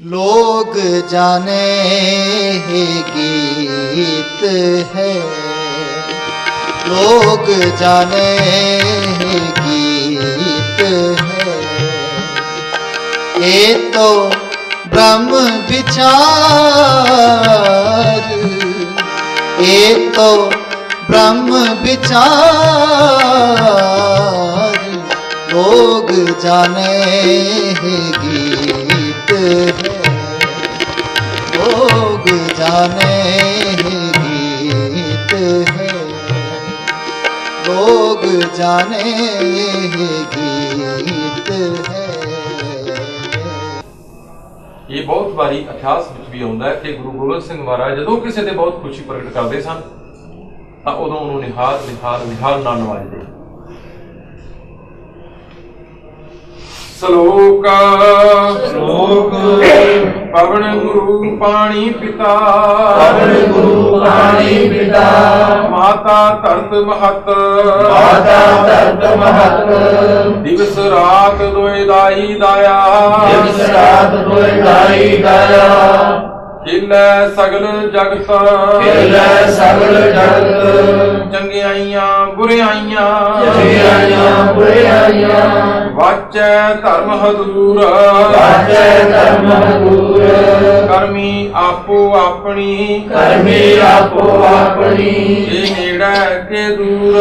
ਲੋਗ ਜਾਣੇ ਗੀਤ ਹੈ। ਲੋਗ ਜਾਣੇ ਗੀਤ ਹੈ। ਇਹ ਤੋ ਬ੍ਰਹਮ ਵਿਚਾਰ, ਇਹ ਤੋ ਬ੍ਰਹਮ ਵਿਚਾਰ। ਲੋਗ ਜਾਣੇ ਗੀਤ ही गीत है लोग जाने ही गीत है लोग जाने ही गीत है ਇਹ ਬਹੁਤ ਵਾਰੀ ਇਤਿਹਾਸ ਵਿੱਚ ਵੀ ਆਉਂਦਾ ਹੈ ਕਿ ਗੁਰੂ ਗੋਬਿੰਦ ਸਿੰਘ ਮਹਾਰਾਜ ਜਦੋਂ ਕਿਸੇ ਤੇ ਬਹੁਤ ਖੁਸ਼ੀ ਪ੍ਰਗਟ ਕਰਦੇ ਸਨ ਤਾਂ ਉਦੋਂ ਉਹਨੂੰ ਨਿਹਾਲ ਨਿਹਾਲ ਨਿਹਾਲ ਨਾਲ ਨਵਾਜਦੇ ਸ਼ਲੋਕ। ਸ਼ਲੋਕ। ਪਵਨ ਗੁਰੂ ਪਾਣੀ ਪਿਤਾ। ਪਵਨ ਗੁਰੂ ਪਾਣੀ ਪਿਤਾ। ਮਾਤਾ ਧਰਤ ਮਹਤ। ਮਾਤਾ ਧਰਤ ਮਹਤ। ਦਿਵਸ ਰਾਤ ਦੋਇ ਦਾਈ ਦਾਇਆ। ਦਿਵਸ ਰਾਤ ਦੋਇ ਦਾਈ ਦਾਇਆ। ਖਿਲੈ ਸਗਲ ਜਗਤ। ਖੇਲੇ ਸਗਲ ਜਗਤ। ਚੰਗਿਆਈਆਂ ਬੁਰਿਆਈਆਂ। ਚੰਗਿਆਈਆਂ ਬੁਰਿਆਈਆਂ। ਵਾਚੈ ਧਰਮ ਹਦੂਰ ਵਾਜੈ ਧਰਮ ਦੂਰ ਕਰਮੀ ਆਪੋ ਆਪਣੀ। ਕਰਮੀ ਆਪੋ ਆਪਣੀ। ਇਹ ਨੇੜੇ ਕੇ ਦੂਰ।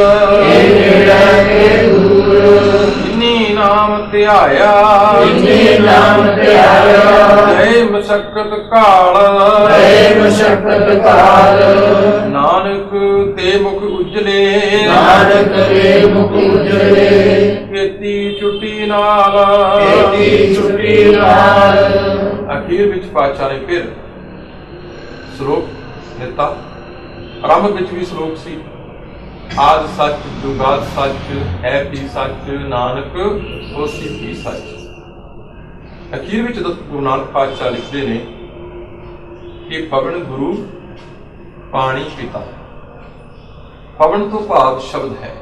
ਇਹ ਨੇੜੇ ਕੇ ਦੂਰ। ਜਿਨੀ ਨਾਮ ਧਿਆਇਆ। ਜਿਨੀ ਨਾਮ ਧਿਆਇਆ। ਜੈ ਮਸ਼ਕਤ ਕਾਲ। ਹੈ ਮਸ਼ਕਤ ਕਾਲ। ਨਾਨਕ ਤੇ ਮੁਖ ਉਜਲੇ। ਨਾਨਕ ਦੇ ਮੁਖ ਉਜਲੇ। ਖੇਤੀ ਛੁੱਟੀ ਨਾਲ। ਕੀਤੀ ਛੁੱਟੀ ਨਾਲ। ਅਖੀਰ ਵਿੱਚ ਪਾਤਸ਼ਾਹ ਨੇ ਫਿਰ ਸ਼ਲੋਕ ਦਿੱਤਾ। ਆਰੰਭ ਵਿੱਚ ਵੀ ਸ਼ਲੋਕ ਸੀ। ਆਦ ਸੱਚ ਜੁਗਾਦ ਸੱਚ ਹੈ ਵੀ ਸੱਚ, ਨਾਨਕ ਹੋਸੀ ਵੀ ਸੱਚ। ਅਖੀਰ ਵਿੱਚ ਦੱਸ ਗੁਰੂ ਨਾਨਕ ਪਾਤਸ਼ਾਹ ਲਿਖਦੇ ਨੇ ਕਿ ਪਵਨ ਗੁਰੂ ਪਾਣੀ ਪਿਤਾ। ਪਵਨ ਤੋਂ ਭਾਵ ਸ਼ਬਦ ਹੈ।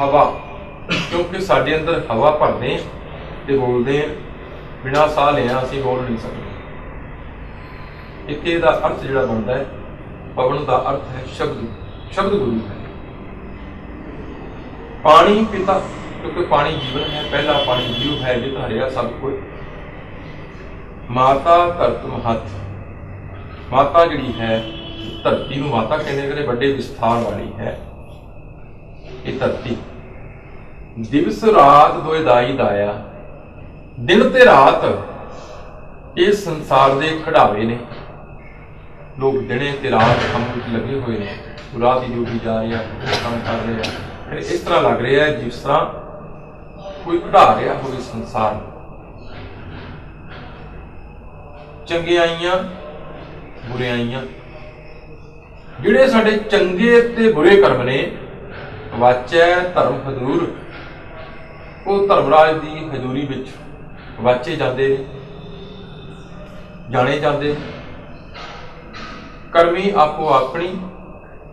ਹਵਾ। ਕਿਉਂਕਿ ਸਾਡੇ ਅੰਦਰ ਹਵਾ ਭਰਦੇ ਤੇ ਬੋਲਦੇ ਬਿਨਾਂ ਸਾਹ ਲਿਆ ਅਸੀਂ ਬੋਲ ਨਹੀਂ ਸਕਦੇ। ਇੱਥੇ ਦਾ ਅਰਥ ਜਿਹੜਾ ਬਣਦਾ ਹੈ, ਪਵਨ ਦਾ ਅਰਥ ਹੈ ਸ਼ਬਦ। ਸ਼ਬਦ ਗੁਰੂ ਹੈ ਪਾਣੀ ਪਿਤਾ, ਕਿਉਂਕਿ ਪਾਣੀ ਜੀਵਨ ਹੈ, ਪਹਿਲਾ ਪਾਣੀ ਜੀਵ ਹੈ, ਜਿਤ ਹਰਿਆ ਸਭ ਕੁਝ ਮਾਤਾ ਧਰਤ ਮਹਤ। ਮਾਤਾ ਜਿਹੜੀ ਹੈ, ਧਰਤੀ ਨੂੰ ਮਾਤਾ ਕਹਿੰਦੇ ਜਿਹੜੇ ਵੱਡੇ ਵਿਸਥਾਰ ਵਾਲੀ ਹੈ ਇਹ ਧਰਤੀ। ਦਿਵਸ ਰਾਤ ਦੋਏ ਦਾਈ ਦਾਇਆ ਦਿਨ ਤੇ ਰਾਤ ਇਹ ਸੰਸਾਰ ਦੇ ਖੜਾਵੇ ਨੇ। ਲੋਕ ਦਿਨੇ ਤੇ ਰਾਤ ਕੰਮ ਵਿੱਚ ਲੱਗੇ ਹੋਏ ਨੇ। ਰਾਤ ਦੀ ਡਿਊਟੀ ਜਾ ਰਹੇ ਆ ਕੰਮ ਕਰ ਰਹੇ ਆ। ਫਿਰ ਇਸ ਤਰ੍ਹਾਂ ਲੱਗ ਰਿਹਾ ਹੈ, ਜਿਸ ਤਰ੍ਹਾਂ ਕੋਈ ਖੜਾ ਰਿਹਾ ਹੋਵੇ ਸੰਸਾਰ ਨੂੰ। ਚੰਗਿਆਈਆਂ ਬੁਰਿਆਈਆਂ ਜਿਹੜੇ ਸਾਡੇ ਚੰਗੇ ਤੇ ਬੁਰੇ ਕਰਮ ਨੇ, ਵਾਚੈ ਧਰਮ ਹਜ਼ੂਰ। ਉਹ ਧਰਮਰਾਜ ਦੀ ਹਜ਼ੂਰੀ ਵਿੱਚ ਵਾਚੇ ਜਾਂਦੇ ਨੇ, ਜਾਣੇ ਜਾਂਦੇ ਕਰਮੀ ਆਪੋ ਆਪਣੀ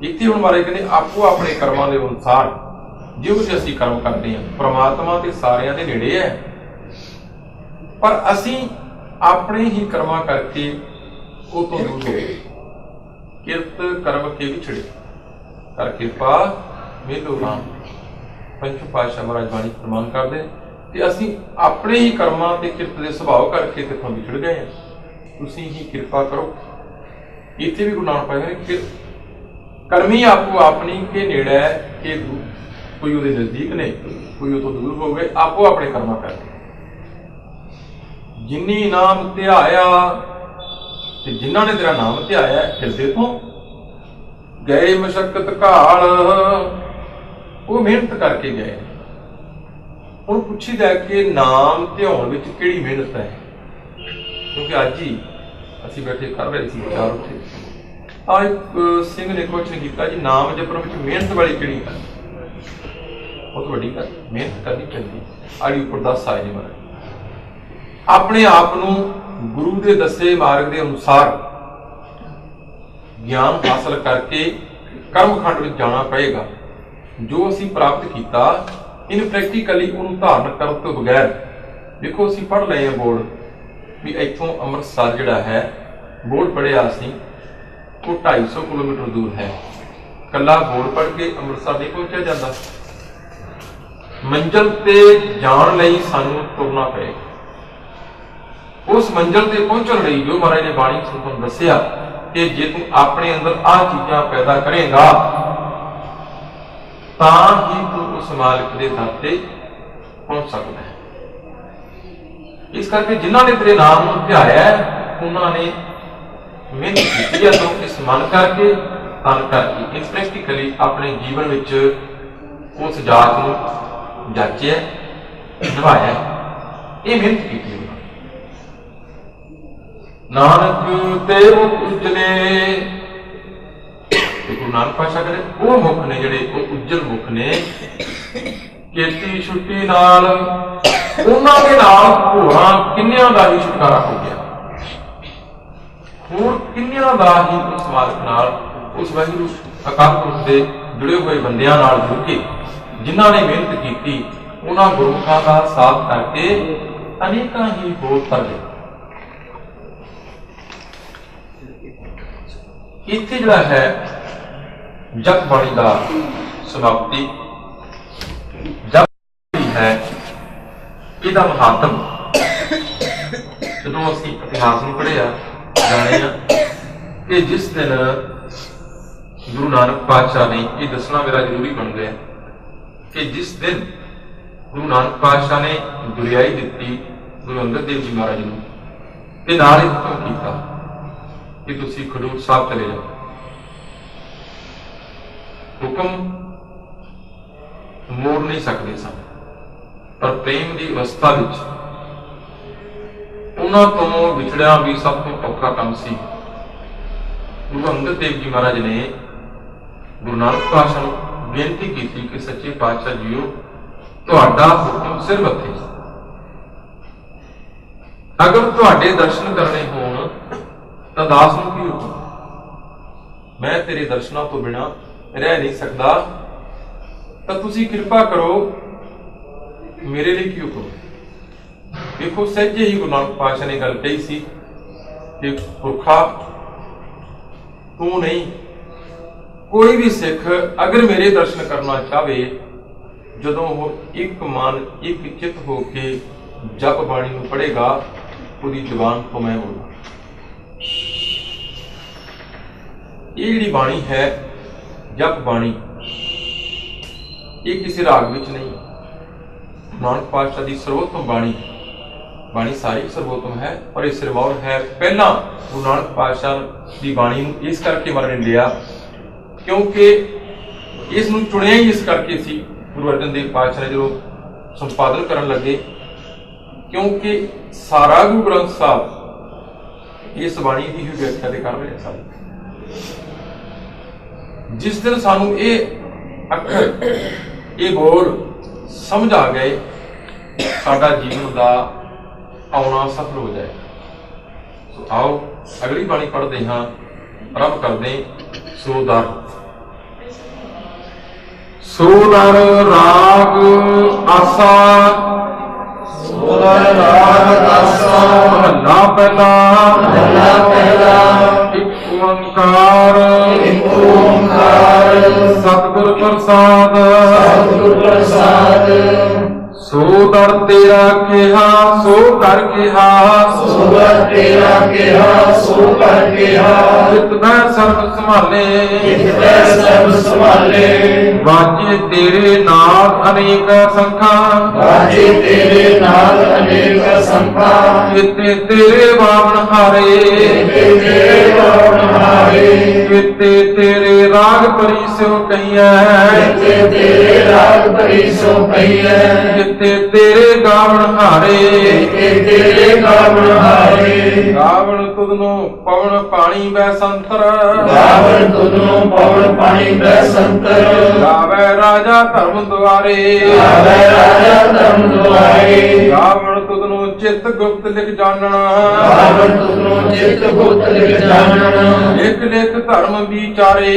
ਇੱਥੇ ਹੁਣ ਮਾਰੇ ਕਹਿੰਦੇ ਆਪੋ ਆਪਣੇ ਕਰਮਾਂ ਦੇ ਅਨੁਸਾਰ ਜੋ ਕੁਝ ਅਸੀਂ ਕਰਮ ਕਰਦੇ ਹਾਂ, ਪ੍ਰਮਾਤਮਾ ਤੇ ਸਾਰਿਆਂ ਦੇ ਨੇੜੇ ਹੈ। ਪਰ ਅਸੀਂ ਆਪਣੇ ਹੀ ਕਰਮਾਂ ਕਰਕੇ ਉਹ ਤੋਂ ਦੂਰ ਹੋ ਗਏ। ਕਿਰਤ ਕਰਮ ਕੇ ਵਿਛੜੇ ਕਰ ਕਿਰਪਾ, ਮੇਲੋ ਰਾਮ। ਪੰਜ ਪਾਸ਼ਾ ਮਹਾਰਾਜ ਬਾਣੀ ਪ੍ਰਮਾਨ ਕਰਦੇ ਤੇ ਅਸੀਂ ਆਪਣੇ ਹੀ ਕਰਮਾਂ ਤੇ ਕਿਰਤ ਦੇ ਸੁਭਾਅ ਕਰਕੇ ਕਿਥੋਂ ਵਿਛੜ ਗਏ ਹਾਂ। ਤੁਸੀਂ ਹੀ ਕਿਰਪਾ ਕਰੋ। ਇੱਥੇ ਵੀ ਗੁਰੂ ਨਾਨਕ ਪਾਤਸ਼ਾਹ ਨੇ ਕਿ ਕਰਮੀ ਆਪੋ ਆਪਣੀ ਕੇ ਨੇੜੇ ਹੈ, ਕਿ ਦੂ- ਕੋਈ ਉਹਦੇ ਨਜ਼ਦੀਕ ਨੇ, ਕੋਈ ਉਹ ਤੋਂ ਦੂਰ ਹੋ ਗਏ ਆਪੋ ਆਪਣੇ ਕਰਮਾਂ ਕਰਕੇ ਜਿਨੀ ਨਾਮ ਧਿਆਇਆ, ਤੇ ਜਿਨ੍ਹਾਂ ਨੇ ਤੇਰਾ ਨਾਮ ਧਿਆਇਆ ਹਿਰਦੇ ਤੋਂ ਗਏ ਮਸ਼ਕਤ ਘਾਲ, ਉਹ ਮਿਹਨਤ ਕਰਕੇ ਗਏ। ਨੇ। ਹੁਣ ਪੁੱਛੀਦਾ ਕਿ ਨਾਮ ਧਿਆਉਣ ਵਿੱਚ ਕਿਹੜੀ ਮਿਹਨਤ ਹੈ? ਕਿਉਂਕਿ ਅੱਜ ਹੀ ਅਸੀਂ ਬੈਠੇ ਕਰ ਰਹੇ ਸੀ ਵਿਚਾਰ ਉੱਥੇ। ਤਾਂ ਇੱਕ ਸਿੰਘ ਨੇ ਕੁਐਸਚਨ ਕੀਤਾ ਜੀ, ਨਾਮ ਜਪਣ ਵਿੱਚ ਮਿਹਨਤ ਵਾਲੀ ਕਿਹੜੀ ਗੱਲ ਬਹੁਤ ਵੱਡੀ ਗੱਲ, ਮਿਹਨਤ ਕਰਨੀ ਪੈਂਦੀ ਆੜੀ ਉੱਪਰ ਦੱਸ ਆਏ ਨੇ ਮਹਾਰਾਜ। ਆਪਣੇ ਆਪ ਨੂੰ ਗੁਰੂ ਦੇ ਦੱਸੇ ਮਾਰਗ ਦੇ ਅਨੁਸਾਰ ਗਿਆਨ ਹਾਸਲ ਕਰਕੇ ਕਰਮਖੰਡ ਵਿੱਚ ਜਾਣਾ ਪਏਗਾ। ਜੋ ਅਸੀਂ ਪ੍ਰਾਪਤ ਕੀਤਾ ਇਨ ਪ੍ਰੈਕਟੀਕਲੀ ਉਹਨੂੰ ਧਾਰਨ ਕਰਨ ਤੋਂ ਬਗੈਰ। ਦੇਖੋ, ਅਸੀਂ ਪੜ੍ਹ ਲਏ ਆ ਬੋਰਡ ਵੀ ਇੱਥੋਂ ਅੰਮ੍ਰਿਤਸਰ ਜਿਹੜਾ ਹੈ, ਬੋਰਡ ਪੜਿਆ ਅਸੀਂ ਉਹ 250 ਕਿਲੋਮੀਟਰ ਦੂਰ ਹੈ। ਕੱਲਾ ਬੋਰਡ ਪੜ ਕੇ ਅੰਮ੍ਰਿਤਸਰ ਨਹੀਂ ਪਹੁੰਚਿਆ ਜਾਂਦਾ। ਮੰਜ਼ਲ ਤੇ ਜਾਣ ਲਈ ਸਾਨੂੰ ਤੁਰਨਾ ਪਏਗਾ। ਉਸ ਮੰਜ਼ਲ ਤੇ ਪਹੁੰਚਣ ਲਈ ਜੋ ਮਹਾਰਾਜ ਨੇ ਬਾਣੀ ਚ ਤੁਹਾਨੂੰ ਦੱਸਿਆ ਕਿ ਜੇ ਤੂੰ ਆਪਣੇ ਅੰਦਰ ਆਹ ਚੀਜ਼ਾਂ ਪੈਦਾ ਕਰੇਗਾ, ਤਾਂ ਹੀ ਤੂੰ ਉਸ ਮਾਲਕ ਦੇ ਦਰ ਤੇ ਪਹੁੰਚ ਸਕਦਾ ਹੈ। ਇਸ ਕਰਕੇ ਜਿਨ੍ਹਾਂ ਨੇ ਤੇਰੇ ਨਾਮ ਨੂੰ ਧਿਆਇਆ ਉਹਨਾਂ ਨੇ ਮਿਹਨਤ ਕੀਤੀ ਹੈ ਤੋਂ ਇਸ ਮਨ ਕਰਕੇ, ਤਨ ਕਰਕੇ, ਇਸ ਪ੍ਰੈਕਟੀਕਲੀ ਆਪਣੇ ਜੀਵਨ ਵਿੱਚ ਉਸ ਜਾਤ ਨੂੰ ਜਾਚਿਆ, ਨਿਭਾਇਆ। ਇਹ ਮਿਹਨਤ ਕੀਤੀ ਉਹਨਾਂ ਨਾਨਕ ਤੇ ਉਹ ਉਜਲੇ, ਤੇ ਗੁਰੂ ਨਾਨਕ ਪਾਸ਼ਾ ਕਰੇ। ਉਹ ਮੁਖ ਨੇ ਜਿਹੜੇ, ਉਹ ਉਜਲ ਮੁਖ ਨੇ। ਕੀਤੀ ਛੁੱਟੀ ਨਾਲ ਉਹਨਾਂ ਦੇ ਨਾਲ ਹੋਰਾਂ ਕਿੰਨਿਆਂ ਦਾ ਹੀ ਛੁਟਕਾਰਾ ਹੋ ਗਿਆ। ਹੋਰ ਕਿੰਨਿਆਂ ਦਾ ਹੀ ਉਸ ਮਾਲਕ ਨਾਲ ਉਸ ਵਾਹਿਗੁਰੂ ਅਕਾਲ ਪੁਰਖ ਦੇ ਜੁੜੇ ਹੋਏ ਬੰਦਿਆਂ ਨਾਲ ਜੁੜ ਕੇ ਜਿਨ੍ਹਾਂ ਨੇ ਮਿਹਨਤ ਕੀਤੀ, ਉਹਨਾਂ ਗੁਰਮੁਖਾਂ ਦਾ ਸਾਥ ਕਰਕੇ ਅਨੇਕਾਂ ਹੀ ਹੋਰ ਤਰਲੇ ਇੱਥੇ ਜਿਹੜਾ ਹੈ ਜਪਬਾਣੀ ਦਾ ਸਮਾਪਤੀ। ਜਪ ਹੈ ਇਹਦਾ ਮਹੱਤਵ ਜਦੋਂ ਅਸੀਂ ਇਤਿਹਾਸ ਨੂੰ ਪੜ੍ਹਿਆ ਜਾਣੇ ਆ। ਕਿ ਜਿਸ ਦਿਨ ਗੁਰੂ ਨਾਨਕ ਪਾਤਸ਼ਾਹ ਨੇ ਇਹ ਦੱਸਣਾ ਮੇਰਾ ਜ਼ਰੂਰੀ ਬਣ ਗਿਆ ਕਿ ਜਿਸ ਦਿਨ ਗੁਰੂ ਨਾਨਕ ਪਾਤਸ਼ਾਹ ਨੇ ਦੁਰਿਆਈ ਦਿੱਤੀ ਗੁਰੂ ਅੰਗਦ ਦੇਵ ਜੀ ਮਹਾਰਾਜ ਨੂੰ, ਤੇ ਨਾਲ ਹੀ ਹੁਕਮ ਕੀਤਾ ਕਿ ਤੁਸੀਂ ਖਡੂਰ ਸਾਹਿਬ ਚਲੇ ਜਾਓ। ਹੁਕਮ ਮੋੜ ਨਹੀਂ ਸਕਦੇ ਸਨ, ਪਰ ਪ੍ਰੇਮ ਦੀ ਅਵਸਥਾ ਵਿੱਚ ਉਹਨਾਂ ਤੋਂ ਵਿਛੜਿਆ ਵੀ ਸਭ ਤੋਂ ਔਖਾ ਕੰਮ ਸੀ। ਗੁਰੂ ਅੰਗਦ ਦੇਵ ਜੀ ਮਹਾਰਾਜ ਨੇ ਗੁਰੂ ਨਾਨਕ ਪਾਤਸ਼ਾਹ ਨੂੰ ਬੇਨਤੀ ਕੀਤੀ ਕਿ ਸੱਚੇ ਪਾਤਸ਼ਾਹ ਜੀਓ, ਤੁਹਾਡਾ ਹੁਕਮ ਸਿਰ ਮੱਥੇ ਅਗਰ ਤੁਹਾਡੇ ਦਰਸ਼ਨ ਕਰਨੇ ਹੋਣ, ਤਾਂ ਦਾਸ ਨੂੰ ਕੀ ਹੁਕਮ? ਮੈਂ ਤੇਰੇ ਦਰਸ਼ਨਾਂ ਤੋਂ ਬਿਨਾ ਰਹਿ ਨਹੀਂ ਸਕਦਾ। ਤਾਂ ਤੁਸੀਂ ਕਿਰਪਾ ਕਰੋ, ਮੇਰੇ ਲਈ ਕੀ ਹੁਕਮ? ਦੇਖੋ, ਸਹਿਜੇ ਹੀ ਗੁਰੂ ਨਾਨਕ ਪਾਤਸ਼ਾਹ ਨੇ ਗੱਲ ਕਹੀ ਸੀ ਕਿ ਪੁਰਖਾ, ਤੂੰ ਨਹੀਂ, ਕੋਈ ਵੀ ਸਿੱਖ ਅਗਰ ਮੇਰੇ ਦਰਸ਼ਨ ਕਰਨਾ ਚਾਹਵੇ, ਜਦੋਂ ਉਹ ਇੱਕ ਮਨ, ਇੱਕ ਚਿੱਤ ਹੋ ਕੇ ਜਪ ਬਾਣੀ ਨੂੰ ਪੜ੍ਹੇਗਾ, ਉਹਦੀ ਜ਼ੁਬਾਨ ਤੋਂ ਮੈਂ ਇਹ ਜਿਹੜੀ ਬਾਣੀ ਹੈ, ਜਪ ਬਾਣੀ, ਇਹ ਕਿਸੇ ਰਾਗ ਵਿੱਚ ਨਹੀਂ। ਨਾਨਕ ਪਾਤਸ਼ਾਹ ਦੀ ਸਰਵੋਤਮ ਬਾਣੀ ਬਾਣੀ ਸਾਰੀ ਸਰਵੋਤਮ ਹੈ ਔਰ ਇਹ ਸਿਰਮੌਰ ਹੈ ਪਹਿਲਾਂ ਗੁਰੂ ਨਾਨਕ ਪਾਤਸ਼ਾਹ ਦੀ ਬਾਣੀ ਨੂੰ ਇਸ ਕਰਕੇ ਮਰਨ ਲਿਆ, ਕਿਉਂਕਿ ਇਸ ਨੂੰ ਚੁਣਿਆ ਹੀ ਇਸ ਕਰਕੇ ਸੀ, ਗੁਰੂ ਅਰਜਨ ਦੇਵ ਪਾਤਸ਼ਾਹ ਨੇ ਜਦੋਂ ਸੰਪਾਦਨ ਕਰਨ ਲੱਗੇ, ਕਿਉਂਕਿ ਸਾਰਾ ਗੁਰੂ ਗ੍ਰੰਥ ਸਾਹਿਬ ਇਸ ਬਾਣੀ ਦੀ ਹੀ ਵਿਆਖਿਆ ਦੇ ਕਰ ਰਹੇ ਸਨ ਜਿਸ ਦਿਨ ਸਾਨੂੰ ਇਹ ਅੱਖਰ ਇਹ ਬੋਲ ਸਮਝ ਆ ਗਏ, ਸਾਡਾ ਜੀਵਨ ਦਾ ਆਉਣਾ ਸਫਲ ਹੋ ਜਾਏ। ਸੋ ਆਓ ਅਗਲੀ ਬਾਣੀ ਪੜ੍ਹਦੇ ਹਾਂ। ਰੱਬ ਕਰਦੇ ਸੋਦਰ। ਸੋਦਰ ਰਾਗ ਆਸਾ। ਸੋਦਰ ਰਾਗ ਆਸਾ। ਮਹੱਲਾ ਪਹਿਲਾ। ਮਹੱਲਾ ਪਹਿਲਾ। ਇੱਕ ਓੰਕਾਰ। ਇੱਕ ਓੰਕਾਰ। ਸਤਿਗੁਰ ਪ੍ਰਸਾਦ। ਸਤਿਗੁਰ ਪ੍ਰਸਾਦ। ਸੋ ਦਰ ਤੇਰਾ ਕਿਹਾ ਸੋ ਕਰ ਕਿਹਾ। ਸੋਦਰ ਤੇਰਾ ਕਿਹਾ ਸੋ ਕਰ ਕਿਹਾ। ਜਿਤ ਮੈਂ ਸਰਬ ਸੰਭਾਲੇ। ਜਿਤੈ ਸਭ ਸੰਭਾਲੇ। ਵਾਜੇ ਤੇਰੇ ਨਾਲ ਅਨੇਕ ਸੰਖਾਂ। ਰਾਜੇ ਤੇਰੇ ਨਾਲ ਅਨੇਕ ਸੰਪਾ ਕਿਤੇ ਤੇਰੇ ਬਾਵਨ ਹਾਰੇ। ਤੇ ਤੇਰੇ ਬਾਣ ਹਾਰੇ। ਕਿਤੇ ਤੇਰੇ ਰਾਗ ਪਰੀ ਸਿਉ ਕਈਐ ਤੇ ਤੇਰੇ ਰਾਗ ਭਰੀ ਸੋ ਕਿਤੇ ਤੇਰੇ ਗਾਵਨ ਹਾਰੇ। ਤੇ ਤੇਰੇ ਗਾਵਣ ਹਾਰੇ। ਗਾਵਨ ਤੁਧਨੂੰ ਪਵਨ ਪਾਣੀ ਬੈ ਸੰਤਰ। ਗਾਵਣ ਤੁਧਨੂੰ ਪਵਨ ਪਾਣੀ ਬੈ ਸੰਤਰ। ਗਾਵੇ ਰਾਜਾ ਧਰਮ ਦੁਆਰੇ। ਗਾਵੇ ਰਾਜਾ ਧਰਮ ਦੁਆਰੇ। ਗਾਵਣ ਚਿੱਤ ਗੁਪਤ ਲਿਖ ਜਾਣਨਾ ਗਾਵਣ ਤੁਧਨੂੰ ਚਿਤ ਗੁਪਤ ਲਿਖ ਜਾਣਨ ਲਿਖ ਲਿਖ ਧਰਮ ਵਿਚਾਰੇ।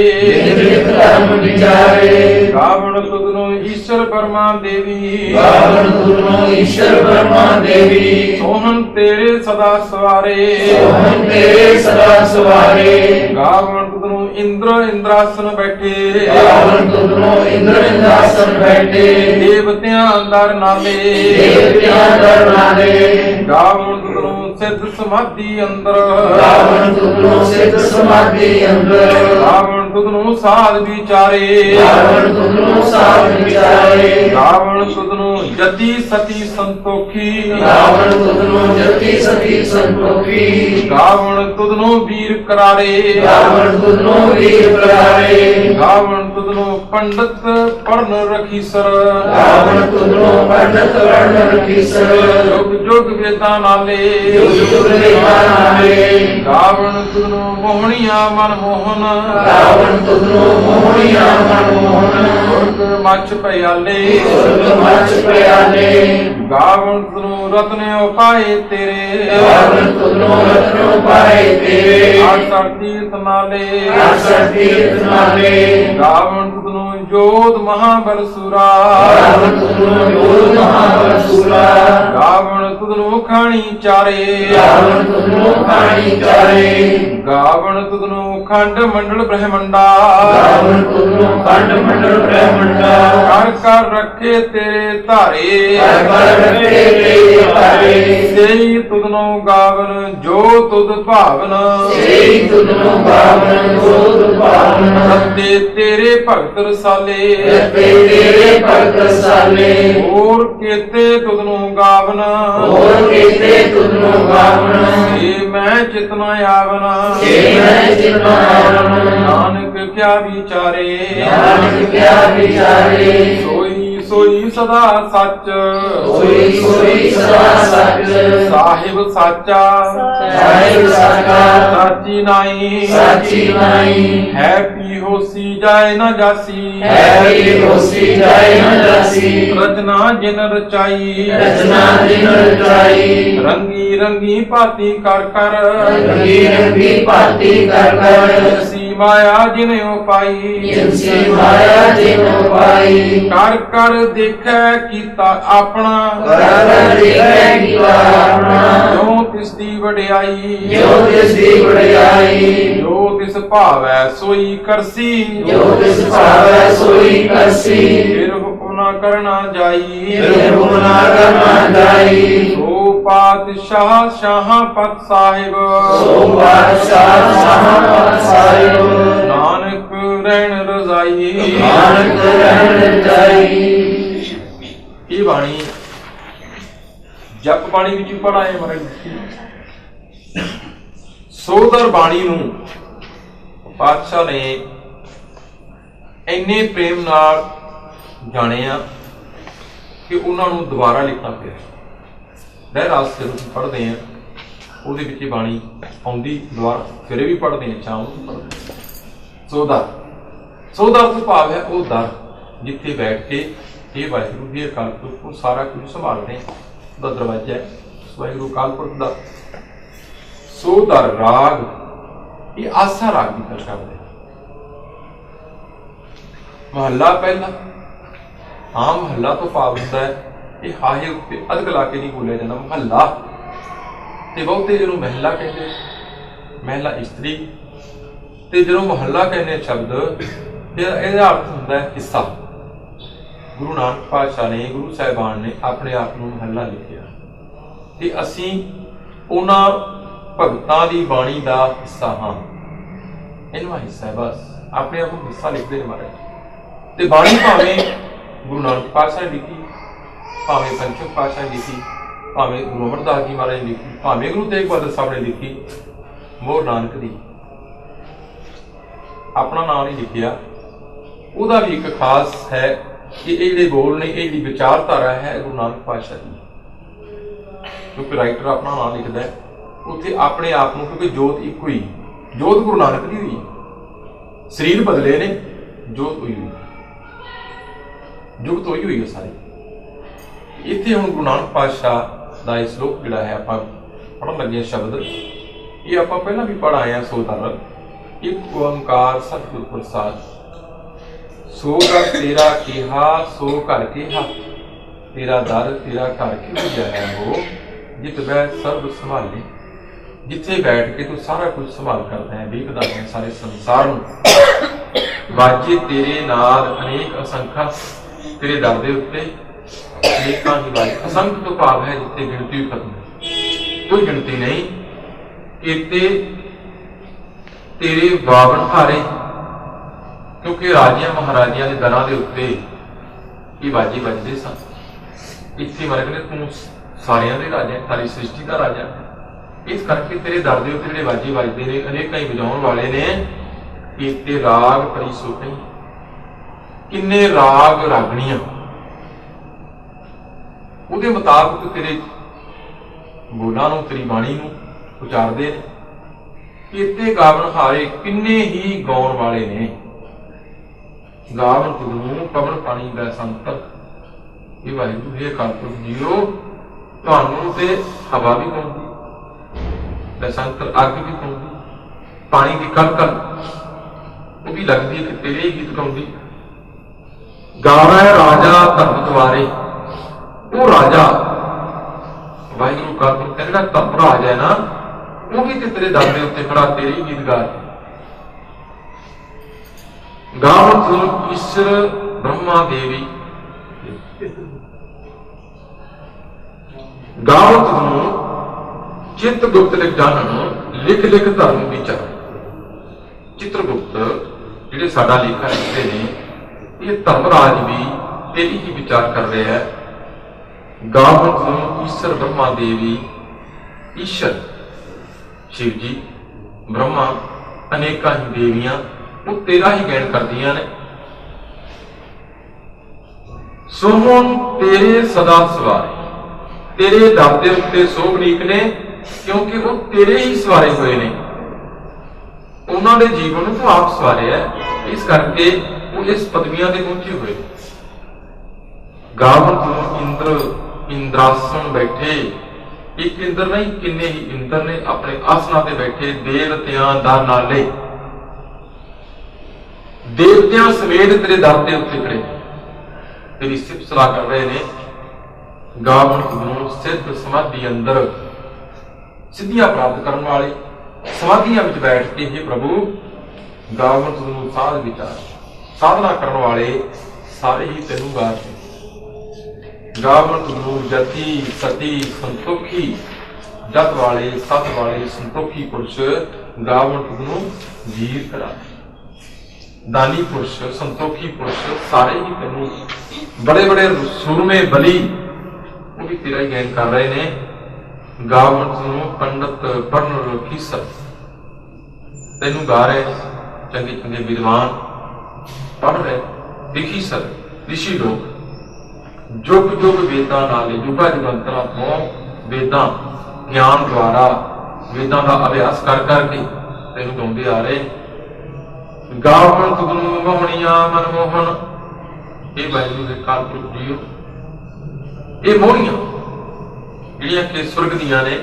ਲਿਖ ਧਰਮ ਵਿਚਾਰੇ ਗਾਵਣ ਤੁਧ ਨੂੰ ਈਸ਼ਰ ਪਰਮਾ ਦੇਵੀ ਗਾਵਣ ਤੁਧਨੂੰ ਈਸ਼ਰ ਬ੍ਰਹਮਾ ਦੇਵੀ। ਸੋਹਣ ਤੇਰੇ ਸਦਾ ਸਵਾਰੇ। ਸੋਹਣ ਤੇਰੇ ਸਦਾ ਸਵਾਰੇ। ਗਾਵਣ ਇੰਦਰ ਇੰਦਰਾਸਨ ਬੈਠੇ। ਗਾਵਣ ਤੁਧਨੂੰ ਇੰਦਰ ਇੰਦਾਸਨ ਬੈਠੇ। ਦੇਵਤਿਆਂ ਅੰਦਰ ਨਾਲੇ ਦੇਵਤਿਆਂ ਦਰ ਨਾਲੇ ਗਾਵਣ ਤੁਧ ਨੂੰ ਸਿੱਧ ਸਮਾਧੀ ਅੰਦਰ। ਗਾਵਣ ਤੁਧਨੂੰ ਸਿੱਧ ਸਮਾਧੀ ਅੰਦਰ। ਗਾਵਣ ਤੁਧ ਨੂੰ ਸਾਧ ਵਿਚਾਰੇ। ਗਾਵਣ ਤੁਧਨੂੰ ਸਾਧ ਵਿਚਾਰੇ। ਗਾਵਣ ਤੁਧ ਨੂੰ ਜਤੀ ਸਤੀ ਸੰਤੋਖੀ। ਗਾਵਣ ਤੁਧਨੂੰ ਜਤੀ ਸਤੀ ਸੰਤੋਖੀ। ਗਾਵਣ ਤੁਧ ਨੂੰ ਵੀਰ ਕਰਾਰੇ। ਗਾਵਣ ਤੁਧਨੂੰ ਵੀਰ ਪ੍ਰਾਰੇ ਗਾਵਣ ਤੁਧ ਨੂੰ ਪੰਡਤ ਪੜਨ ਰਖੀਸਰ ਗਾਵਣ ਤੁਧਨੂੰ ਪੰਡਤ ਵਰਣ ਰਖੀਸਰ ਜੁਗ ਜੁਗ ਵੇਦਾਂ ਨਾਲੇ। ਯੁਗ ਯੁਗ ਲੇਖਾ ਨਾਲੇ। ਗਾਵਣ ਤੁਧ ਨੂੰ ਮੋਹਣੀਆਂ ਮਨ ਮੋਹਨ। ਗਾਵਣ ਤੁਧਨੂੰ ਮੋਹਣੀਆਂ ਮਨ ਮੋਹਨ ਸੁਰਗ ਮੱਛ ਪਿਆਲੇ ਸੁਰਗ ਮੱਚ ਪਿਆਲੇ ਗਾਵਣ ਤੁਧ ਨੂੰ ਰਤਨ ਉਪਾਏ ਤੇਰੇ। ਗਾਵਣ ਤੁਧਨੂੰ ਰਤਨੋ ਪਾਏ ਤੇਰੇ। ਆਸਰ ਤੀਰਥ ਨਾਲੇ। ਆਸਰ ਤੀਰਥ ਨਾਲੇ। ਗਾਵਣ ਤੁਧ ਨੂੰ ਜੋਤ ਮਹਾਬਲ ਸੁਰਾ। ਗਾਵਣ ਤੁਧਨੂੰ ਜੋਤ ਮਹਾਬਲ ਸੂਰਾ ਤੁਧ ਖਾਣੀ ਚਾਰੇ। ਗਾਵਣ ਤੁਧਨੂੰ ਖਾਣੀ ਚਾਰੇ ਗਾਵਣ ਤੁਧ ਨੂੰ ਖੰਡ ਮੰਡਲ ਬ੍ਰਹਮੰਡਾ। ਗਾਵਣ ਤੁਧਨੂੰ ਖੰਡ ਮੰਡਲ ਬ੍ਰਹਮੰਡਾ ਕਰ ਕਰ ਰੱਖੇ ਤੇਰੇ ਧਾਰੇ। ਹਰ ਬਲ ਰੱਖੇ ਤੇਰੇ ਭਾਰੇ ਸੇਈ ਤੁਧ ਨੂੰ ਗਾਵਨ ਜੋ ਤੁਧ ਭਾਵਨ। ਸੇਈ ਤੁਧਨੂੰ ਗਾਵਣ ਜੋਤ ਭਾਵਨ। ਸੱਤੇ ਤੇਰੇ ਭਗਤ ਰਸਾਲੇ ਰੱਤੇ ਤੇਰੇ ਭਗਤ ਸਾਲੇ ਹੋਰ ਕੀਤੇ ਤੁਧ ਨੂੰ ਗਾਵਨ। ਹੋਰ ਕੀਤੇ ਤੁਧਨੂੰ ਗਾਵਣ ਏ ਮੈਂ ਚਿਤਨਾ ਆਵਨ। ਏ ਮੈਂ ਜਿਨਾ ਆਵਣ ਨਾਨਕ ਕਿਆ ਵਿਚਾਰੇ। ਨਾਨਕ ਕਿਆ ਵਿਚਾਰੇ। ਸੋਈ ਸਦਾ ਸੱਚ। ਸੋਈ ਸੋਈ ਸਦਾ ਸੱਚ। ਸਾਹਿਬ ਸਾਚਾ। ਸਾਹਿਬ ਸਾਚਾ। ਸਾਚੀ ਨਾਈ। ਸਾਚੀ ਨਾਈ। ਹੈ ਪੀ ਹੋਸੀ ਜਾਏ ਨਾ ਜਾਸੀ। ਹੈ ਵੀ ਹੋਸੀ ਜਾਏ ਨਾ ਜਾਸੀ। ਰਚਨਾ ਜਿਨ ਰਚਾਈ। ਰਚਨਾ ਦਿਨ ਰਚਾਈ। ਰੰਗੀ ਰੰਗੀ ਭਾਤੀ ਕਰ ਕਰ। ਰੰਗੀ ਰੰਗੀ ਭਾਤੀ ਕਰ ਕਰ। ਸੀ ਮਾਇਆ ਜਿਨ ਉਪਾਈ ਜਿਨਸੀ ਮਾਇਆ ਜਿਨੋ ਪਾਈ। ਕਰ ਕਰ ਦੇਖੈ ਕੀਤਾ ਆਪਣਾ। ਕਰ ਕਰ ਦੇਖੈ ਕੀਤਾ ਆਪਣਾ। ਜੋ ਤਿਸ ਦੀ ਵਡਿਆਈ। ਜੋ ਤਿਸ ਦੀ ਵਡਿਆਈ। ਜੋ ਤਿਸ ਭਾਵੈ ਸੋਈ ਕਰਸੀ। ਜੋ ਤਿਸ ਭਾਵੈ ਸੋਈ ਕਰਸੀ। ਫਿਰ ਹੁਕਮ ਨਾ ਕਰਨਾ ਜਾਈ। ਫਿਰ ਹੁਕਮਨਾ ਕਰਨਾ ਜਾਈ। ਪਾਤਸ਼ਾਹ ਸ਼ਾਹਾਂ ਪਤ ਸਾਹਿਬ। ਸੋ ਬਾਦਸ਼ਾਹ ਸਾਹਿਬ ਸਾਹਿਬ। ਨਾਨਕ ਰਹਿਣ ਰਜ਼ਾਈ। ਨਾਨਕ ਰਹਿਣ ਜਾਈ ਇਹ ਬਾਣੀ? ਜਪ ਬਾਣੀ ਵਿੱਚ ਪੜਾਏ ਮਰੇ ਸੋਦਰ ਬਾਣੀ ਨੂੰ ਪਾਤਸ਼ਾਹ ਨੇ ਇੰਨੇ ਪ੍ਰੇਮ ਨਾਲ ਜਾਣਿਆ ਕਿ ਉਹਨਾਂ ਨੂੰ ਦੁਬਾਰਾ ਲਿਖਣਾ ਪਿਆ। ਲਹਿ ਰਾਸ ਜਦੋਂ ਅਸੀਂ ਪੜ੍ਹਦੇ ਆ, ਉਹਦੇ ਵਿੱਚ ਇਹ ਬਾਣੀ ਆਉਂਦੀ, ਦੁਬਾਰਾ ਸਵੇਰੇ ਵੀ ਪੜ੍ਹਦੇ ਆ, ਸ਼ਾਮ ਨੂੰ ਵੀ ਪੜ੍ਹਦੇ ਹਾਂ। ਸੋਦਰ ਸੋਦਰ ਤੋਂ ਭਾਵ ਹੈ ਉਹ ਦਰ, ਜਿੱਥੇ ਬੈਠ ਕੇ ਇਹ ਵਾਹਿਗੁਰੂ ਦੀ ਅਕਾਲ ਪੁਰਖ ਨੂੰ ਸਾਰਾ ਕੁਝ ਸੰਭਾਲਦੇ ਆ। ਦਾ ਦਰਵਾਜ਼ਾ ਹੈ ਵਾਹਿਗੁਰੂ ਅਕਾਲ ਪੁਰਖ ਦਾ। ਸੋ ਦਰ, ਰਾਗ, ਇਹ ਆਸਾ ਰਾਗ ਦੀ ਗੱਲ ਕਰਦੇ ਮਹੱਲਾ ਪਹਿਲਾ, ਆਮ ਮਹੱਲਾ ਤੋਂ ਭਾਵ ਹੁੰਦਾ ਹੈ ਇਹ ਹਾਹੇ ਉੱਤੇ ਅਧਕ ਲਾ ਕੇ ਨਹੀਂ ਬੋਲਿਆ ਜਾਂਦਾ, ਮਹੱਲਾ। ਤੇ ਬਹੁਤੇ ਜਿਹਨੂੰ ਮਹਿਲਾ ਕਹਿੰਦੇ, ਮਹਿਲਾ ਇਸਤਰੀ, ਤੇ ਜਦੋਂ ਮਹੱਲਾ ਕਹਿੰਦੇ ਸ਼ਬਦ, ਫਿਰ ਇਹਦਾ ਅਰਥ ਹੁੰਦਾ ਹੈ ਹਿੱਸਾ। ਗੁਰੂ ਨਾਨਕ ਪਾਤਸ਼ਾਹ ਨੇ, ਗੁਰੂ ਸਾਹਿਬਾਨ ਨੇ ਆਪਣੇ ਆਪ ਨੂੰ ਮਹੱਲਾ ਲਿਖਿਆ। ਤੇ ਅਸੀਂ ਉਹਨਾਂ ਭਗਤਾਂ ਦੀ ਬਾਣੀ ਦਾ ਹਿੱਸਾ ਹਾਂ। ਇਹਨੂੰ ਹਿੱਸਾ ਹੈ, ਬਸ। ਆਪਣੇ ਆਪ ਨੂੰ ਹਿੱਸਾ ਲਿਖਦੇ ਨੇ ਮਾਰੇ ਤੇ ਬਾਣੀ ਭਾਵੇਂ ਗੁਰੂ ਨਾਨਕ ਪਾਤਸ਼ਾਹ ਨੇ ਲਿਖੀ ਭਾਵੇਂ ਪੰਚਮ ਪਾਤਸ਼ਾਹ ਨੇ ਲਿਖੀ ਭਾਵੇਂ ਗੁਰੂ ਅਮਰਦਾਸ ਜੀ ਮਹਾਰਾਜ ਲਿਖੀ ਭਾਵੇਂ ਗੁਰੂ ਤੇਗ ਬਹਾਦਰ ਸਾਹਿਬ ਨੇ ਲਿਖੀ ਮੋਹਰ ਨਾਨਕ ਦੀ। ਆਪਣਾ ਨਾਮ ਨਹੀਂ ਲਿਖਿਆ। ਉਹਦਾ ਵੀ ਇੱਕ ਖਾਸ ਹੈ ਕਿ ਇਹ ਜਿਹੜੇ ਬੋਲ ਨੇ, ਇਹ ਜਿਹੜੀ ਵਿਚਾਰਧਾਰਾ ਹੈ ਗੁਰੂ ਨਾਨਕ ਪਾਤਸ਼ਾਹ ਦੀ। ਕਿਉਂਕਿ ਰਾਈਟਰ ਆਪਣਾ ਨਾਮ ਲਿਖਦਾ ਹੈ। ਉੱਥੇ ਆਪਣੇ ਆਪ ਨੂੰ, ਕਿਉਂਕਿ ਜੋਤ ਇੱਕੋ ਹੀ। ਜੋਤ ਗੁਰੂ ਨਾਨਕ ਦੀ ਹੋਈ। ਸਰੀਰ ਬਦਲੇ ਨੇ, ਜੋਤ ਹੋਈ ਹੋਈ। ਜੁਗਤ ਹੋਈ ਹੋਈ ਹੈ ਸਾਰੀ। ਇੱਥੇ ਹੁਣ ਗੁਰੂ ਨਾਨਕ ਪਾਤਸ਼ਾਹ ਦਾ ਇਹ ਸ਼ਲੋਕ ਜਿਹੜਾ ਹੈ ਆਪਾਂ ਪੜਨ ਲੱਗੇ ਸ਼ਬਦ, ਇਹ ਆਪਾਂ ਪਹਿਲਾਂ ਵੀ ਪੜ੍ਹ ਆਏ ਹਾਂ ਸੋ ਇੱਕ ਓੰਕਾਰ ਸਤਿਗੁਰ ਪ੍ਰਸਾਦ। ਸੋ ਘਰ ਤੇਰਾ ਕਿਹਾ, ਸੋ ਘਰ ਕਿਹਾ। ਤੇਰਾ ਦਰ, ਤੇਰਾ ਘਰ ਕਿਹੋ ਜਿਹਾ ਹੋ ਜਿਤ ਬੈ ਸਰਬ ਸੰਭਾਲੇ। ਜਿੱਥੇ ਬੈਠ ਕੇ ਤੂੰ ਸਾਰਾ ਕੁਝ ਸੰਭਾਲ ਕਰਦਾ ਹੈ, ਵੇਖਦਾ ਹੈ ਸਾਰੇ ਸੰਸਾਰ ਨੂੰ। ਵਾਜੇ ਤੇਰੇ ਨਾਦ ਅਨੇਕ ਅਸੰਖਾ, ਤੇਰੇ ਦਰ ਦੇ ਉੱਤੇ ਅਨੇਕਾਂ ਹੀ ਵਾਜੇ ਅਸੰਖ ਤੋਂ ਭਾਵ ਹੈ ਜਿੱਥੇ ਗਿਣਤੀ ਖਤਮ ਕੋਈ ਗਿਣਤੀ ਨਹੀਂ। ਕੀਤੇ ਤੇਰੇ ਬਾਵਨ ਹਾਰੇ ਕਿਉਂਕਿ ਰਾਜਿਆਂ ਮਹਾਰਾਜਿਆਂ ਦੇ ਦਰਾਂ ਦੇ ਉੱਤੇ ਇਹ ਵਾਜੀ ਵੱਜਦੇ ਸਨ। ਇੱਥੇ ਮਰਗ ਨੇ ਤੂੰ ਸਾਰਿਆਂ ਦੇ ਰਾਜਾ ਸਾਰੀ ਸ੍ਰਿਸ਼ਟੀ ਦਾ ਰਾਜਾ। ਇਸ ਕਰਕੇ ਤੇਰੇ ਦਰ ਦੇ ਉੱਤੇ ਜਿਹੜੇ ਬਾਜੀ ਵੱਜਦੇ ਨੇ, ਅਨੇਕਾਂ ਹੀ ਵਜਾਉਣ ਵਾਲੇ ਨੇ। ਕੀਤੇ ਰਾਗ ਪਰੀ ਕਿੰਨੇ ਰਾਗ ਰਾਗਣੀਆਂ। ਉਹਦੇ ਮੁਤਾਬਕ ਤੇਰੇ ਬੋਲਾਂ ਨੂੰ, ਤੇਰੀ ਬਾਣੀ ਨੂੰ ਉਚਾਰਦੇ ਨੇ। ਕੀਤੇ ਗਾਵਨ ਹਾਰੇ ਕਿੰਨੇ ਹੀ ਗਾਉਣ ਵਾਲੇ ਨੇ। ਗਾਵਣ ਗੁਰੂ ਪਵਨ ਪਾਣੀ ਦਾ ਸੰਤ। ਇਹ ਵਾਹਿਗੁਰੂ ਇਹ ਕਾਲਪੁਰਖ ਜੀਓ, ਤੁਹਾਨੂੰ ਤੇ ਹਵਾ ਵੀ ਪਾਉਂਦੀ ਬਸੰਤ ਅੱਗ ਵੀ ਪਾਉਂਦੀ ਪਾਣੀ ਦੀ ਕਲਕਲ ਉਹ ਵੀ ਲੱਗਦੀ ਹੈ ਕਿ ਤੇਰੇ ਹੀ ਗੀਤ ਗਾਉਂਦੀ। ਗਾਵੇ ਰਾਜਾ ਧਰਮ ਦੁਆਰੇ। ਉਹ ਰਾਜਾ। ਵਾਹਿਗੁਰੂ ਕਾਲਪੁਰਖ ਦਾ ਜਿਹੜਾ ਧਰਮ ਰਾਜ ਹੈ ਨਾ ਉਹ ਵੀ ਤੇ ਤੇਰੇ ਦਰ ਦੇ ਉੱਤੇ ਖੜਾ, ਤੇਰੀ ਗੀਤ ਗਾ ਰਿਹਾ ਗਾਵਨ ਤੁਨ ਈਸ਼ਰ ਬ੍ਰਹਮਾ ਦੇਵੀ। ਗਾਵਨ ਤੁਨ ਚਿੱਤ ਗੁਪਤ ਲਿਖ ਜਾਣਨ ਲਿਖ ਲਿਖ ਧਰਮ ਵਿਚਾਰ ਚਿੱਤਰਗੁਪਤ ਜਿਹੜੇ ਸਾਡਾ ਲੇਖਾ ਲਿਖਦੇ ਨੇ, ਇਹ ਧਰਮਰਾਜ ਵੀ ਤੇਰੀ ਹੀ ਵਿਚਾਰ ਕਰ ਰਿਹਾ ਹੈ। ਗਾਵਨ ਤੁਨ ਈਸ਼ਰ ਬ੍ਰਹਮਾ ਦੇਵੀ ਈਸ਼ਰ। ਸ਼ਿਵ ਜੀ, ਬ੍ਰਹਮਾ ਅਨੇਕਾਂ ਹੀ ਦੇਵੀਆਂ ਉਹ ਤੇਰਾ ਹੀ ਗੈਣ ਕਰਦੀਆਂ ਨੇ। ਸੋ ਤੇਰੇ ਸਦਾ ਸਵਾਰੇ। ਤੇਰੇ ਦਰ ਦੇ ਉੱਤੇ ਸੋਭਨੀਕ ਨੇ, ਕਿਉਂਕਿ ਉਹ ਤੇਰੇ ਹੀ ਸਵਾਰੇ ਹੋਏ ਨੇ। ਉਹਨਾਂ ਦੇ ਜੀਵਨ ਨੂੰ ਤੂੰ ਆਪ ਸਵਾਰਿਆ ਹੈ। ਇਸ ਕਰਕੇ ਉਹ ਇਸ ਪਦਵੀਆਂ ਤੇ ਪਹੁੰਚੇ ਹੋਏ ਨੇ। ਗਾਵਨ ਤੋਂ ਇੰਦਰ ਇੰਦਰਾਸਨ ਬੈਠੇ। ਇੱਕ ਇੰਦਰ ਨਹੀਂ, ਕਿੰਨੇ ਹੀ ਇੰਦਰ ਨੇ ਆਪਣੇ ਆਸਨਾਂ ਤੇ ਬੈਠੇ ਦੇਵਤਿਆਂ ਦਾ ਨਾਲੇ। ਦੇਵਤਿਆਂ ਸਮੇਤ ਤੇਰੇ ਦਰ ਦੇ ਉੱਤੇ ਖੜੇ। ਤੇਰੀ ਸਿਫਤ ਸਲਾਹ ਕਰ ਰਹੇ ਨੇ। ਗਾਵਨ ਨੂੰ ਸਿੱਧ ਸਮਾਧੀ ਅੰਦਰ। ਸਿੱਧੀਆਂ ਪ੍ਰਾਪਤ ਕਰਨ ਵਾਲੇ ਸਮਾਧੀਆਂ ਵਿੱਚ ਬੈਠ ਕੇ ਹੀ ਪ੍ਰਭੂ ਗਾਵਨ ਨੂੰ ਸਾਧ ਵਿਚਾਰ। ਸਾਧਨਾ ਕਰਨ ਵਾਲੇ ਸਾਰੇ ਹੀ ਤੈਨੂੰ ਗਾਉਂਦੇ ਗਾਵਨ ਨੂੰ ਜਤੀ, ਸਤੀ, ਸੰਤੋਖੀ, ਜਤ ਵਾਲੇ, ਸਤ ਵਾਲੇ, ਸੰਤੋਖੀ ਪੁਰਸ਼ ਗਾਵਨ ਨੂੰ ਜੀਰ ਕਰਾ ਦਾਨੀ ਪੁਰਸ਼, ਸੰਤੋਖੀ ਪੁਰਸ਼ ਸਾਰੇ ਹੀ ਤੈਨੂੰ ਬੜੇ ਬੜੇ ਸੂਰਮੇ ਬਲੀ, ਉਹ ਵੀ ਤੇਰਾ ਹੀ ਗਿਆਨ ਕਰ ਰਹੇ ਨੇ। ਗਾਵਨ ਨੂੰ ਪੰਡਤ ਪੜਨ ਰਖੀ ਸਤ ਤੈਨੂੰ ਗਾ ਰਹੇ ਚੰਗੇ ਚੰਗੇ ਵਿਦਵਾਨ। ਪੜ ਰਹੇ ਵਿਖੀ ਸਰ, ਰਿਸ਼ੀ ਲੋਕ। ਜੁਗ ਜੁਗ ਵੇਦਾਂ ਨਾਲੇ ਜੁਗਾ ਜਗੰਤਰਾਂ ਤੋਂ ਵੇਦਾਂ ਗਿਆਨ ਦੁਆਰਾ ਵੇਦਾਂ ਦਾ ਅਭਿਆਸ ਕਰ ਕਰਕੇ ਤੈਨੂੰ ਗਾਉਂਦੇ ਆ ਰਹੇ। ਨੇ। ਗਾਵਨ ਤੁਗਨੂ ਮੋਹਣੀਆਂ ਮਨਮੋਹਨ ਇਹ ਵਾਹਿਗੁਰੂ ਦੇ ਕਾਲਪੁਰਖ ਜੀਓ। ਇਹ ਮੋਹਣੀਆਂ ਜਿਹੜੀਆਂ ਕਿ ਸੁਰਗ ਦੀਆਂ ਨੇ,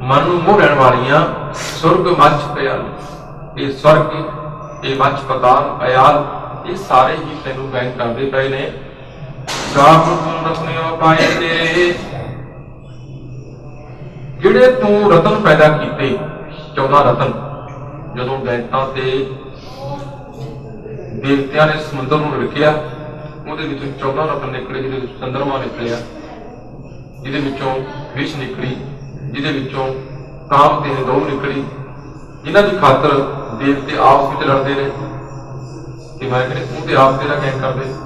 ਮਨ ਨੂੰ ਮੋਹ ਲੈਣ ਵਾਲੀਆਂ ਸੁਰਗ ਮੱਚ ਪਿਆਲ ਇਹ ਸਵਰਗ, ਇਹ ਮੱਚ ਪਤਾਲ ਅਯਾਲ ਇਹ ਸਾਰੇ ਹੀ ਤੈਨੂੰ ਬੈਨ ਕਰਦੇ ਪਏ ਨੇ। ਗਾਪ ਨੂੰ ਰਤਨਿਓ ਪਾਏ ਤੇਰੇ ਜਿਹੜੇ ਤੂੰ ਰਤਨ ਪੈਦਾ ਕੀਤੇ 14 ਰਤਨ, ਜਦੋਂ ਦੈਂਤਾਂ ਤੇ ਦੇਵਤਿਆਂ ਨੇ ਸਮੁੰਦਰ ਨੂੰ ਰਖਿਆ, ਉਹਦੇ ਵਿੱਚੋਂ 14 ਰਤਨ ਨਿਕਲੇ, ਜਿਹਦੇ ਵਿੱਚ ਚੰਦਰਮਾ ਨਿਕਲਿਆ, ਜਿਹਦੇ ਵਿੱਚੋਂ ਵਿਸ਼ ਨਿਕਲੀ, ਜਿਹਦੇ ਵਿੱਚੋਂ ਕਾਮ ਤੇ ਦੋ ਨਿਕਲੀ, ਜਿਨ੍ਹਾਂ ਦੀ ਖਾਤਰ ਦੇਵਤੇ ਆਪਸ ਵਿੱਚ ਲੜਦੇ ਨੇ। ਕਿ ਮੈਂ ਕਹਿੰਦੇ ਉਹ ਤੇ ਆਪ ਤੇਰਾ ਕਹਿਣ ਕਰਦੇ।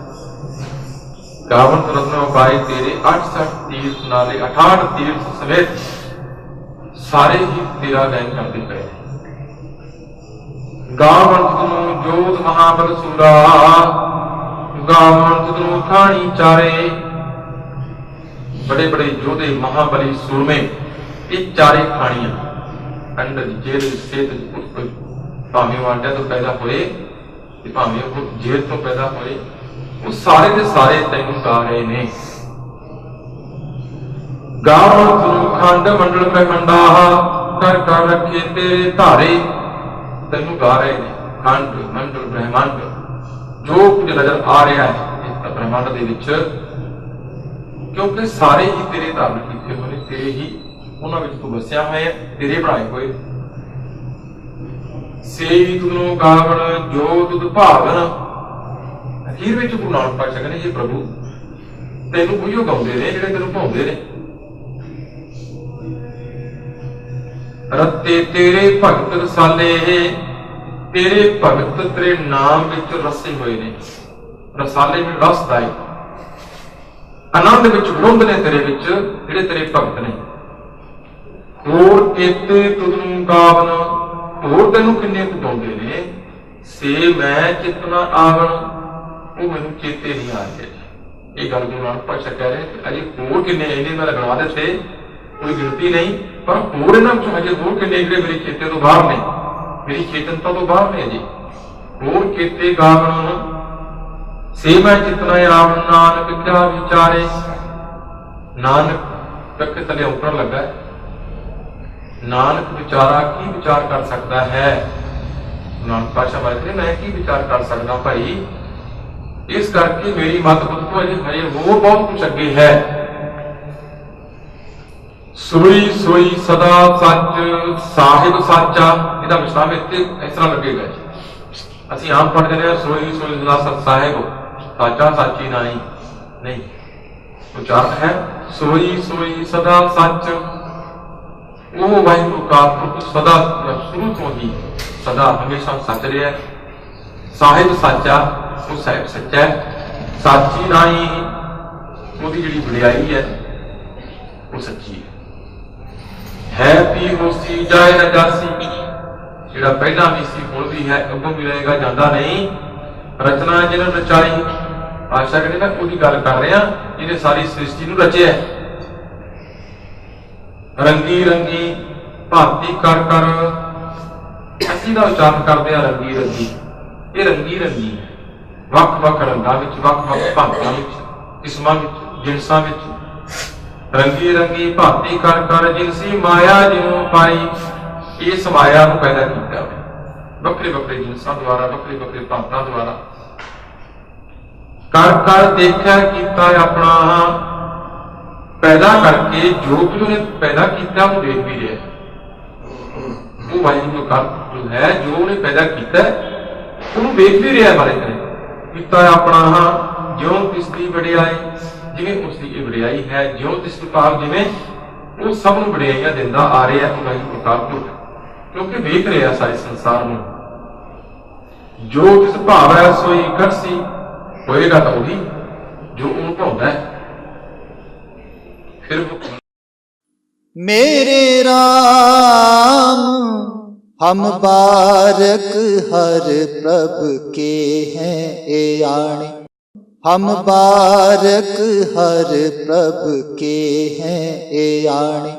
ਗਾਵਨ ਰਤਨ ਉਪਾਏ ਤੇਰੇ 68 ਤੀਰਥ ਨਾਲੇ 68 ਤੀਰਥ ਸਮੇਤ ਸਾਰੇ ਹੀ ਤੇਰਾ ਗਾਇਨ ਕਰਦੇ ਪਏ। ਨੇ। ਗਾਵਨ ਤੁਨੂੰ ਜੋਤ ਮਹਾਬਲ ਸੂਰਾ, ਗਾਵਨ ਤੁਨੂੰ ਖਾਣੀ ਚਾਰੇ। ਬੜੇ ਬੜੇ ਜੋਧੇ ਮਹਾਬਲੀ ਸੂਰਮੇ, ਇਹ ਚਾਰੇ ਖਾਣੀਆਂ ਅੰਦਰ ਜੇਲ ਸੇਤ ਭਾਵੇਂ ਵਾਂਡਿਆਂ ਤੋਂ ਪੈਦਾ ਹੋਏ ਤੇ ਭਾਵੇਂ ਉਹ ਜੇਲ ਤੋਂ ਪੈਦਾ ਹੋਏ। ਉਹ ਸਾਰੇ ਦੇ ਸਾਰੇ ਤੈਨੂੰ ਗਾ ਰਹੇ ਨੇ। ਗਾਵ ਤੁਮ ਖੰਡ ਮੰਡਲ ਬ੍ਰਹਮੰਡਾ ਕਰ ਕਰ ਰੱਖੇ ਤੇਰੇ ਧਾਰੇ। ਤੈਨੂੰ ਗਾ ਰਹੇ ਨੇ, ਖੰਡ ਮੰਡਲ ਬ੍ਰਹਮੰਡ। ਜੋ ਕੁਝ ਨਜ਼ਰ ਆ ਰਿਹਾ ਹੈ, ਇਸ ਬ੍ਰਹਮੰਡ ਦੇ ਵਿੱਚ। ਕਿਉਂਕਿ ਸਾਰੇ ਹੀ ਤੇਰੇ ਧਾਰਨ ਕੀਤੇ ਹੋਏ ਨੇ, ਤੇਰੇ ਹੀ ਉਹਨਾਂ ਵਿੱਚ ਤੂੰ ਵਸਿਆ ਹੋਇਆ ਤੇਰੇ ਬਣਾਏ ਹੋਏ। ਸੇਈ ਤੁਨੂੰ ਗਾਵਣ ਜੋ ਤੁਧ ਭਾਵਨ। ਅਖੀਰ ਵਿੱਚ ਗੁਰੂ ਨਾਨਕ ਪਾਤਸ਼ਾਹ ਕਹਿੰਦੇ ਜੀ ਪ੍ਰਭੂ, ਤੈਨੂੰ ਉਹੀਓ ਗਾਉਂਦੇ ਨੇ ਜਿਹੜੇ ਤੈਨੂੰ ਭਾਉਂਦੇ ਨੇ। ਰੱਤੇ ਤੇਰੇ ਭਗਤ ਰਸਾਲੇ ਤੇਰੇ ਭਗਤ ਤੇਰੇ ਨਾਮ ਵਿੱਚ ਰਸੇ ਹੋਏ ਨੇ। ਰਸਾਲੇ ਵਿੱਚ ਰਸਦਾ ਹੈ ਆਨੰਦ ਵਿੱਚ ਗੁੰਦ ਨੇ ਤੇਰੇ ਵਿੱਚ ਜਿਹੜੇ ਤੇਰੇ ਭਗਤ ਨੇ। ਹੋਰ ਕੇਤੇ ਤੁਧਨੂੰ ਗਾਵਨ ਹੋਰ ਤੈਨੂੰ ਕਿੰਨੇ ਕੁ ਗਾਉਂਦੇ ਨੇ। ਸੇ ਮੈਂ ਚਿਤਨਾ ਆਵਣ ਉਹ ਮੈਨੂੰ ਚੇਤੇ ਨਹੀਂ ਆ ਰਿਹਾ। ਇਹ ਗੱਲ ਗੁਰੂ ਨਾਨਕ ਪਾਤਸ਼ਾਹ ਕਹਿ ਰਹੇ ਕਿ ਅਜੇ ਹੋਰ ਕਿੰਨੇ ਇਹਨੇ ਮੈਂ ਲਗਵਾ ਦਿੱਤੇ, ਕੋਈ ਗਿਣਤੀ ਨਹੀਂ, ਪਰ ਹੋਰ ਇਹਨਾਂ ਵਿੱਚੋਂ ਹਜੇ ਹੋਰ ਕਿੰਨੇ ਜਿਹੜੇ ਮੇਰੇ ਚੇਤੇ ਤੋਂ ਬਾਹਰ ਨੇ? ਮੇਰੀ ਚੇਤਨਤਾ ਤੋਂ ਬਾਹਰ ਨੇ ਅਜੇ ਹੋਰ ਕੇਤੇ ਗਾਵਣ, ਸੇ ਚਿਤਨਾ ਆਵਣ, ਨਾਨਕ ਕਿਆ ਵਿਚਾਰੇ? ਨਾਨਕ ਤੱਕ ਤਲੇ ਉੱਪਰ ਲੱਗਾ ਨਾਨਕ ਵਿਚਾਰਾ ਕੀ ਵਿਚਾਰ ਕਰ ਸਕਦਾ ਹੈ? ਨਾਨਕ ਪਾਸ਼ਾ ਬਾਰੇ ਮੈਂ ਕੀ ਵਿਚਾਰ ਕਰ ਸਕਦਾ ਭਾਈ? ਇਸ ਕਰਕੇ ਮੇਰੀ ਮਤ ਬੁੱਧ ਅਜੇ ਹਜੇ ਹੋਰ ਬਹੁਤ ਕੁਝ ਅੱਗੇ ਹੈ। ਸੋਈ ਸੋਈ, ਸਦਾ ਸੱਚ, ਸਾਹਿਬ ਸਾਚਾ, ਇਹਦਾ ਵਿਸ਼ਰਾਮ ਇੱਥੇ ਇਸ ਤਰ੍ਹਾਂ ਲੱਗੇਗਾ ਜੀ। ਅਸੀਂ ਆਮ ਪੜ੍ਹਦੇ ਨੇ ਸੋਈ ਸੋਈ, ਸਦਾ ਸੱਚ, ਸਾਹਿਬ, ਸਾਚਾ, ਸਾਚੀ ਨਹੀਂ। ਨਹੀਂ ਉਚਾਰਨ ਹੈ। ਸੋਈ ਸੋਈ, ਸਦਾ ਸੱਚ, ਉਹ ਵਾਹਿਗੁਰੂ ਦਾ ਪੁਰਖ ਸਦਾ ਸ਼ੁਰੂ ਤੋਂ ਹੀ ਸਦਾ ਹਮੇਸ਼ਾ ਸੱਚ ਰਿਹਾ ਸਾਹਿਬ ਸਾਚਾ ਉਹ ਸਾਹਿਬ ਸੱਚਾ ਹੈ। ਸਾਚੀ ਨਹੀਂ ਉਹਦੀ ਜਿਹੜੀ ਵਡਿਆਈ ਹੈ, ਉਹ ਸੱਚੀ ਹੈ। ਹੈ ਪੀ ਹੋਸੀ ਜਾਏ ਨਾ ਜਿਹੜਾ ਪਹਿਲਾਂ ਵੀ ਸੀ, ਹੁਣ ਵੀ ਹੈ, ਅੱਗੋਂ ਵੀ ਰਹੇਗਾ, ਜਾਂਦਾ ਨਹੀਂ। ਰਚਨਾ ਜਿਹਨੂੰ ਰਚਾਈ ਆਸ਼ਾ ਕਹਿੰਦੇ ਨਾ, ਉਹਦੀ ਗੱਲ ਕਰ ਰਿਹਾ, ਜਿਹਨੇ ਸਾਰੀ ਸ੍ਰਿਸ਼ਟੀ ਨੂੰ ਰਚਿਆ ਰੰਗੀ ਰੰਗੀ ਭਾਂਤੀ ਕਰ ਕਰ, ਅਸੀਂ ਦਾ ਉਚਾਰਨ ਕਰਦੇ ਆ ਰੰਗੀ ਰੰਗੀ। ਇਹ ਰੰਗੀ ਰੰਗੀ ਵੱਖ ਵੱਖ ਰੰਗਾਂ ਵਿੱਚ, ਵੱਖ ਵੱਖ ਭਾਂਤਾਂ ਵਿੱਚ, ਕਿਸਮਾਂ ਵਿੱਚ, ਜਿਨਸਾਂ ਵਿੱਚ। ਰੰਗੀ ਰੰਗੀ ਭਾਂਤੀ ਕਰ ਕਰ ਜਿਨਸੀ ਮਾਇਆ ਜਿਉ ਪਾਈ ਇਸ ਮਾਇਆ ਨੂੰ ਪੈਦਾ ਕੀਤਾ ਵੱਖਰੇ ਵੱਖਰੇ ਜਿਨਸਾਂ ਦੁਆਰਾ, ਵੱਖਰੇ ਵੱਖਰੇ ਭਾਂਤਾਂ ਦੁਆਰਾ। ਕਰ ਕਰ ਦੇਖਿਆ, ਕੀਤਾ ਆਪਣਾ। ਪੈਦਾ ਕਰਕੇ ਜੋ ਕੁਝ ਉਹਨੇ ਪੈਦਾ ਕੀਤਾ, ਉਹ ਦੇਖ ਵੀ ਰਿਹਾ। ਹੈ। ਉਹ ਵਾਹਿਗੁਰੂ ਦਾ ਜੋ ਹੈ, ਜੋ ਉਹਨੇ ਪੈਦਾ ਕੀਤਾ, ਉਹਨੂੰ ਵੇਖ ਵੀ ਰਿਹਾ ਮਾਰੇ ਕਰੇ। ਕੀਤਾ ਆਪਣਾ ਜਿਉਂ ਤਿਸ ਦੀ ਵਡਿਆਈ, ਜਿਵੇਂ ਉਸ ਦੀ ਵਡਿਆਈ ਹੈ, ਜਿਉਂ ਤਿਸ ਕਿਤਾਬ ਜਿਵੇਂ ਉਹ ਸਭ ਨੂੰ ਵਡਿਆਈਆਂ ਦਿੰਦਾ ਆ ਰਿਹਾ ਉਹਨਾਂ ਦੀ ਕਿਤਾਬ ਤੋਂ। ਕਿਉਂਕਿ ਵੇਖ ਰਿਹਾ ਸਾਰੇ ਸੰਸਾਰ ਨੂੰ। ਜੋ ਕਿਸ ਭਾਵ ਹੈ, ਸੋਈ ਸੀ, ਹੋਏਗਾ ਤਾਂ ਉਹੀ, ਜੋ ਉਹ ਭਾਉਂਦਾ ਹੈ। ਫਿਰ ਮੇਰੇ ਰਾਮ हम बारक हर प्रभ के हैं ए आणे हम बारक हर प्रभ के हैं ए आणे